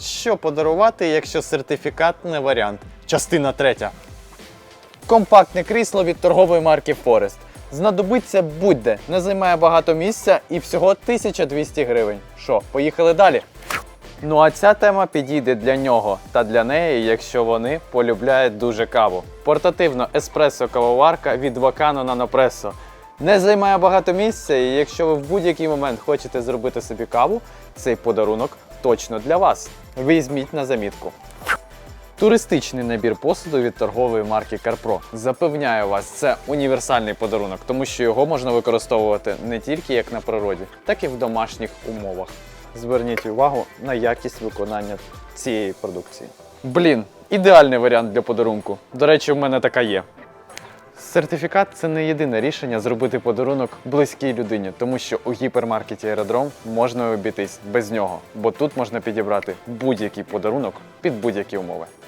Що подарувати, якщо сертифікат не варіант? Частина третя. Компактне крісло від торгової марки Forest. Знадобиться будь-де, не займає багато місця і всього 1200 гривень. Що, поїхали далі? Ну а ця тема підійде для нього та для неї, якщо вони полюбляють дуже каву. Портативно еспресо кавоварка від Вакано Nanopresso. Не займає багато місця, і якщо ви в будь-який момент хочете зробити собі каву, цей подарунок точно для вас. Візьміть на замітку. Туристичний набір посуду від торгової марки CarPro. Запевняю вас, це універсальний подарунок, тому що його можна використовувати не тільки як на природі, так і в домашніх умовах. Зверніть увагу на якість виконання цієї продукції. Блін, ідеальний варіант для подарунку. До речі, в мене така є. Сертифікат це не єдине рішення зробити подарунок близькій людині, тому що у гіпермаркеті Аеродром можна обійтись без нього, бо тут можна підібрати будь-який подарунок під будь-які умови.